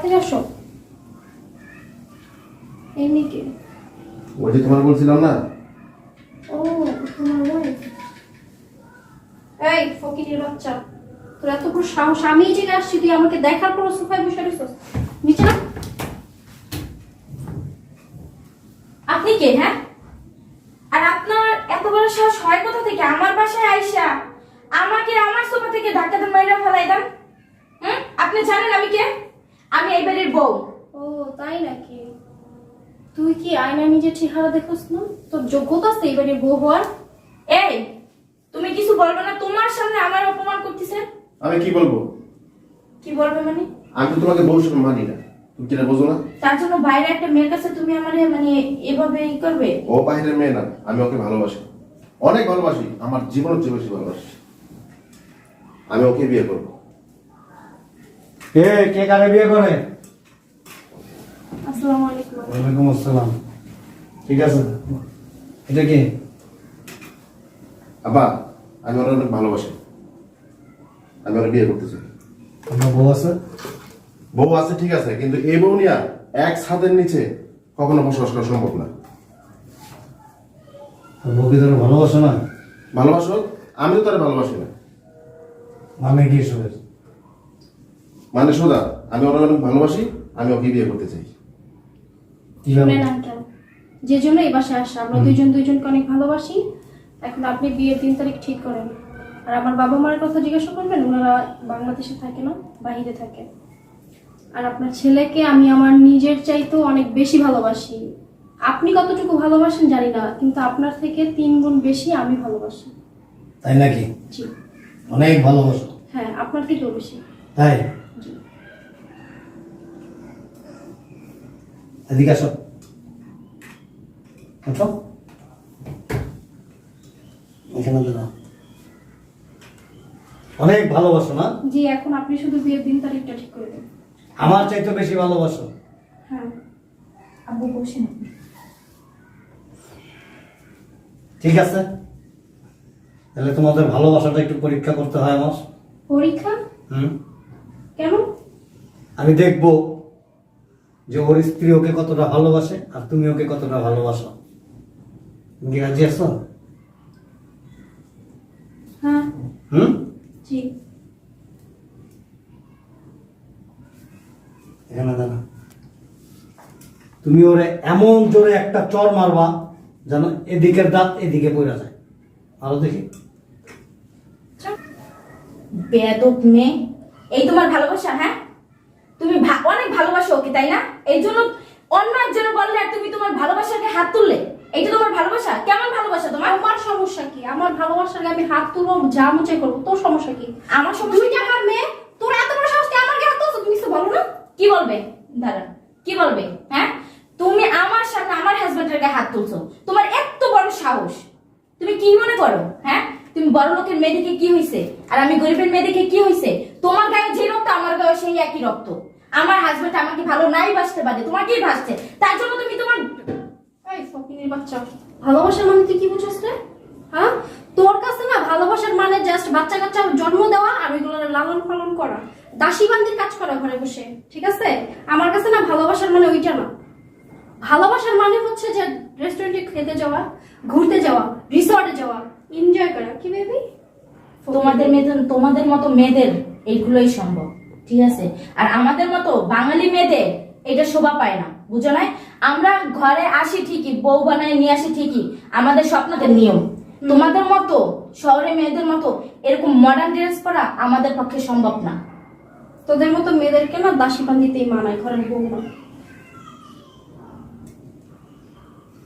তাড়াতাড়ি আসো এমনি কি? ওই যে তোমার বলছিলাম না? ও তোমার। এই ফকিরের বাচ্চা তোর এত বড় সাহস আমি এই আসছি তুই আমাকে দেখার পর সোফায় বসে রইছস নিচে না আপনি কে হ্যাঁ আর আপনার এত বড় সাহস হয় কোথা থেকে আমার বাসায় আইসা আমাকে আমার সোফা থেকে ধাক্কা দিয়ে মাইরা ফেলাই দেন হুম আপনি জানেন আমি কে আমি এই বাড়ির বউ ও তাই নাকি? তুই কি আয়না নিজের চেহারা দেখোস না? তোর যোগ্যতা আছে এবারে বউ হওয়ার। এই তুমি কিছু বলবে না তোমার সামনে আমার অপমান করতেছে? আমি কি বলব? কি বলবে মানে? আমি তো তোমাকে বউ মানি না। তুমি কিনা বোঝো না? তার জন্য বাইরে একটা মেয়ের কাছে তুমি আমার মানে এভাবে ই করবে? ও বাইরের মেয়ে না আমি ওকে ভালোবাসি। অনেক ভালোবাসি আমার জীবনের চেয়ে বেশি ভালোবাসি। আমি ওকে বিয়ে করব। কে কে কারে বিয়ে করে? আসসালামু আলাইকুম। ওয়ালাইকুম আসসালাম। ঠিক আছে? এটা কি? আব্বা আমি ওরা অনেক ভালোবাসি। আমি ওরা বিয়ে করতে চাই। আপনার বউ আছে? বউ আছে ঠিক আছে কিন্তু এই বউ নিয়ে এক ছাদের নিচে কখনো বসবাস করা সম্ভব না। বউকে তোর ভালোবাসে না? ভালোবাসো? আমি তো তারা ভালোবাসি না। মানে কি শুনে মানে সোদা আমি ওরা অনেক ভালোবাসি আমি ওকে বিয়ে করতে চাই। শুনেন আঙ্কেল যে জন্য এই বাসায় আসা আমরা দুইজন দুইজনকে অনেক ভালোবাসি। এখন আপনি বিয়ের তিন তারিখ ঠিক করেন। আর আমার বাবা মায়ের কথা জিজ্ঞাসা করবেন ওনারা বাংলাদেশে থাকে না বাহিরে থাকে। আর আপনার ছেলেকে আমি আমার নিজের চাইতেও অনেক বেশি ভালোবাসি। আপনি কতটুকু ভালোবাসেন জানি না কিন্তু আপনার থেকে তিন গুণ বেশি আমি ভালোবাসি। তাই নাকি? জি। অনেক ভালোবাসো। হ্যাঁ আপনার থেকেও বেশি। তাই? এদিকে আসো। আসো। এখানে দাঁড়াও। অনেক ভালোবাসো না? জি এখন আপনি শুধু বিয়ের দিন তারিখটা ঠিক করে দেন। আমার চাইতে বেশি ভালোবাসো। হ্যাঁ। আব্বু বসেন ঠিক আছে। তাহলে তোমাদের ভালোবাসাটা একটু পরীক্ষা করতে হয় আমার। পরীক্ষা? হুম। কেন? আমি দেখব। যে ওর স্ত্রী ওকে কতটা ভালোবাসে আর তুমি ওকে কতটা ভালোবাসো? তুমি রাজি আছো? হ্যাঁ। হুম? এখানে দাঁড়া তুমি ওরে এমন জোরে একটা চর মারবা যেন এদিকের দাঁত এদিকে পড়া যায়। আরও দেখি। বেয়াদব মেয়ে। এই তোমার ভালোবাসা হ্যাঁ? তুমি অনেক ভালোবাসো ওকে তাই না? এই জন্য অন্য একজনে বললে আর তুমি তোমার ভালোবাসাকে হাত তুললে এইটা তোমার ভালোবাসা কেমন ভালোবাসা তোমার? আমার সমস্যা কি? আমার ভালোবাসার আমি হাত তুলবো যা মুচে করব তোর সমস্যা কি? আমার সমস্যা দুই টাকার মেয়ে? তোর এত বড় সাহস আমার হাত তুলছিস? তুমি কিছু বলো না। কি বলবে? দাঁড়ান কি বলবে? হ্যাঁ? তুমি আমার সামনে আমার হাজবেন্ডের গায়ে হাত তুলছো। তোমার এত বড় সাহস। তুমি কি মনে করো? হ্যাঁ? তুমি বড় লোকের মেয়ে দেখে কি হয়েছে আর আমি গরিবের মেয়ে দেখে কি হয়েছে তোমার গায়ে যে রক্ত আমার গায়ে সেই একই রক্ত। আমার হাজবেন্ড আমাকে ভালো নাই বাসতে পারে তোমার কি ভাসছে তার জন্য তুমি তোমার ফকিনের বাচ্চা। ভালোবাসার মানে তুই কি বুঝছিস রে? হ্যাঁ? তোর কাছে না ভালোবাসার মানে জাস্ট বাচ্চা কাচ্চা জন্ম দেওয়া আর ওইগুলো লালন পালন করা। দাসী বান্দির কাজ করা ঘরে বসে ঠিক আছে? আমার কাছে না ভালোবাসার মানে ওইটা না। ভালোবাসার মানে হচ্ছে যে রেস্টুরেন্টে খেতে যাওয়া ঘুরতে যাওয়া রিসর্টে যাওয়া এনজয় করা কি বেবি তোমাদের মেয়েদের তোমাদের মতো মেয়েদের এইগুলোই সম্ভব ঠিক আছে? আর আমাদের মতো বাঙালি মেয়েদের এটা শোভা পায় না বুঝো না আমরা ঘরে আসি ঠিকই বউ বানায় নিয়ে আসি ঠিকই আমাদের স্বপ্নদের নিয়ম। তোমাদের মতো শহরে মেয়েদের মতো এরকম মডার্ন ড্রেস পরা আমাদের পক্ষে সম্ভব না। তোদের মতো মেয়েদেরকে না দাসী বান্দিতেই মানায় ঘরের বউ না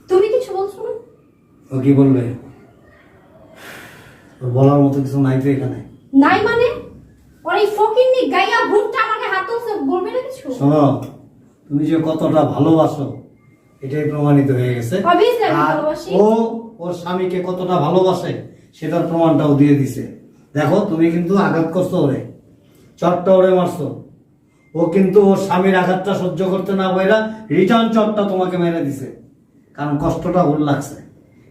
তুমি কিছু বলছো না ও কি বলবে? বলার মতো কিছু নাই তো এখানে। নাই মানে? ওর এই ফকিন্নি গাইয়া ভুট্টা আমাকে হাত তুলছে বলবে না কিছু? শোনো তুমি যে কতটা ভালোবাসো এটাই প্রমাণিত হয়ে গেছে। আর ও ওর স্বামীকে কতটা ভালোবাসে সেটার প্রমাণটাও দিয়ে দিছে। দেখো তুমি কিন্তু আঘাত করছ ওরে। চটটা ওরে মারছো। ও কিন্তু ওর স্বামীর আঘাতটা সহ্য করতে না পাইরা রিটার্ন চটটা তোমাকে মেরে দিছে। কারণ কষ্টটা ওর লাগছে।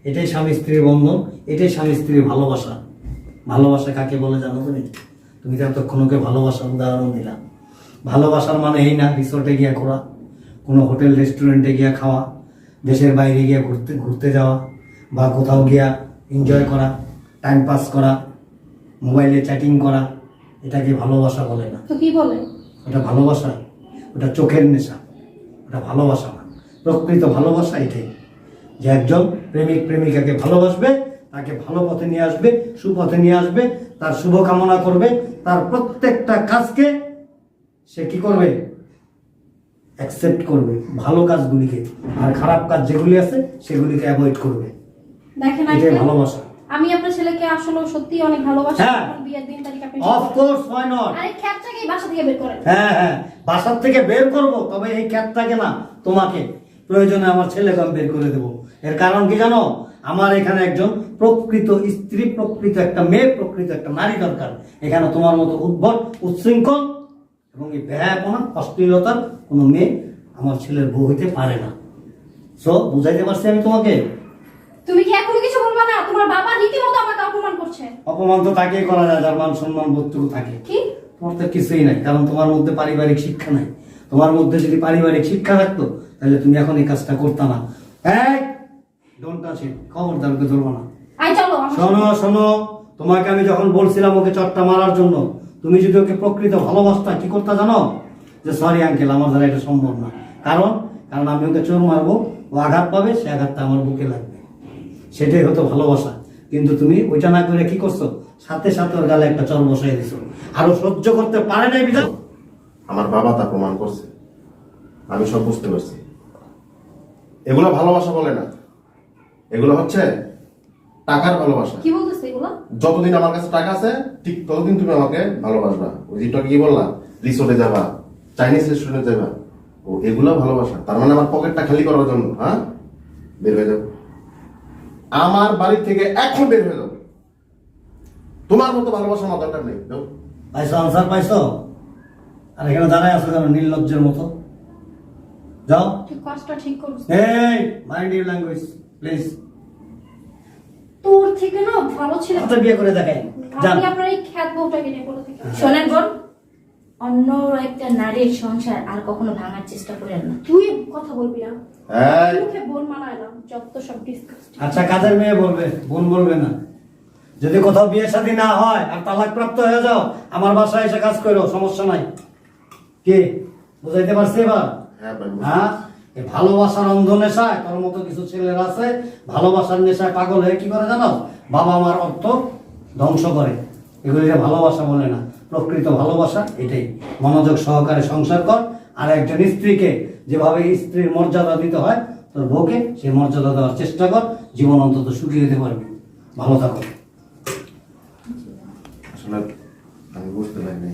এটাই স্বামী স্ত্রীর বন্ধন এটাই স্বামী স্ত্রীর ভালোবাসা। ভালোবাসা কাকে বলে জানো তুমি? তুমি তো এতক্ষণ ওকে ভালোবাসার উদাহরণ দিলাম ভালোবাসার মানে এই না রিসোর্টে গিয়ে ঘোরা কোনো হোটেল রেস্টুরেন্টে গিয়ে খাওয়া দেশের বাইরে গিয়ে ঘুরতে ঘুরতে যাওয়া বা কোথাও গিয়া এনজয় করা টাইম পাস করা মোবাইলে চ্যাটিং করা এটাকে ভালোবাসা বলে না। তো কি বলে? ওটা ভালোবাসা ওটা চোখের নেশা ওটা ভালোবাসা না। প্রকৃত ভালোবাসা এটাই। যে একজন প্রেমিক প্রেমিকাকে ভালোবাসবে তাকে ভালো পথে নিয়ে আসবে সুপথে নিয়ে আসবে তার শুভ কামনা করবে তার প্রত্যেকটা কাজকে সে কি করবে? অ্যাকসেপ্ট করবে ভালো কাজগুলিকে আর খারাপ কাজ যেগুলি আছে সেগুলিকে অ্যাভয়েড করবে। দেখেন এটাই ভালোবাসা। আমি আপনার ছেলেকে আসলে সত্যি অনেক ভালোবাসি হ্যাঁ। বিয়ের দিন তারিখ আপনি অফকোর্স হয় নট আরে খ্যাপটাকে বাসা থেকে বের করেন। হ্যাঁ হ্যাঁ। বাসার থেকে বের করব তবে এই ক্যাবটাকে না তোমাকে প্রয়োজনে আমার ছেলেকে আমি বের করে দেবো। এর কারণ কি জানো? আমার এখানে একজন প্রকৃত স্ত্রী প্রকৃত একটা মেয়ে প্রকৃত একটা নারী দরকার। এখানে তোমার মতো উদ্ভট উচ্ছৃঙ্খল এবং এই ব্যয়াপনা অশ্লীলতার কোনো মেয়ে আমার ছেলের বউ হইতে পারে না। সো বুঝাইতে পারছি আমি তোমাকে? তুমি কি এখনও কিছু বলবা না? তোমার বাবা রীতিমতো আমাকে অপমান করছে। অপমান তো তাকেই করা যায় যার মান সম্মান বোধটুকু থাকে। কি? তোমার তো কিছুই নাই কারণ তোমার মধ্যে পারিবারিক শিক্ষা নাই। তোমার মধ্যে যদি পারিবারিক শিক্ষা থাকতো তাহলে তুমি এখন এই কাজটা করতে না। এই ডোন্ট টাচ খবরদার ওকে ধরবো না। শোনো শোনো তোমাকে আমি যখন বলছিলাম ওকে চটটা মারার জন্য তুমি যদি ওকে প্রকৃত ভালোবাসতা কি করতে জানো? যে সরি আঙ্কেল আমার দ্বারা এটা সম্ভব না। কারণ কারণ আমি ওকে চোর মারবো ও আঘাত পাবে সে আঘাতটা আমার বুকে লাগবে। সেটাই হতো ভালোবাসা। কিন্তু তুমি ওইটা না করে কি করছ? সাথে সাথে ওর গালে একটা চর বসাই দিছো। আর ও সহ্য করতে পারে নাই বিধান। আমার বাবা তা প্রমাণ করছে। আমি সব বুঝতে পারছি। এগুলো ভালোবাসা বলে না। এগুলো হচ্ছে টাকার ভালোবাসা। কি বলতেছে এগুলো? যতদিন আমার কাছে টাকা আছে ঠিক ততদিন তুমি আমাকে ভালোবাসবা। ওই যেটা কি বললা রিসোর্টে যাবা চাইনিজ রেস্টুরেন্টে যাবা। ও এগুলো ভালোবাসা। তার মানে আমার পকেটটা খালি করার জন্য হ্যাঁ? বের হয়ে যাও। আমার বাড়ি থেকে এখন বের হয়ে যাও। তোমার মতো ভালোবাসা আমার দরকার নেই। যাও। পাইছো আনসার পাইছো? আর এখানে দাঁড়ায় আছো কেন? নির্লজ্জের মতো। যাও। ঠিক কাজটা ঠিক করছিস এই মাইন্ড ইউর ল্যাঙ্গুয়েজ প্লিজ। তোর থেকে না ভালো ছিল বিয়ে করে দেখাই। আপনার এই খ্যাত বউটাকে নিয়ে বলে থাকি। শোনেন বোন অন্য একটা নারীর সংসার আর কখনো ভাঙার চেষ্টা করেন না। তুই কথা বলবি না। এই, মুখে বোন মানাইলাম যত সব ডিসকাস আচ্ছা কাজের মেয়ে বলবে? বোন বলবে না। যদি কোথাও বিয়ে শাদী না হয় আর তালাক প্রাপ্ত হয়ে যাও আমার বাসায় এসে কাজ করো সমস্যা নাই। কে? বুঝাইতে পারছি এবার? হ্যাঁ ভালোবাসার অন্ধ নেশায়, তোর মতো কিছু ছেলেরা আছে, ভালোবাসার নেশায় পাগল হয়ে কি করে জানো? বাবা মার অর্থ ধ্বংস করে। এগুলিকে ভালোবাসা বলে না। প্রকৃত ভালোবাসা এটাই। মনোযোগ সহকারে সংসার কর, আর একজন স্ত্রীকে যেভাবে স্ত্রীর মর্যাদা দিতে হয়, তোর বউকে সেই মর্যাদা দেওয়ার চেষ্টা কর, জীবন অন্তত সুখী হতে পারবি। ভালো থাকো। আসলে আমি বুঝতে পারিনি।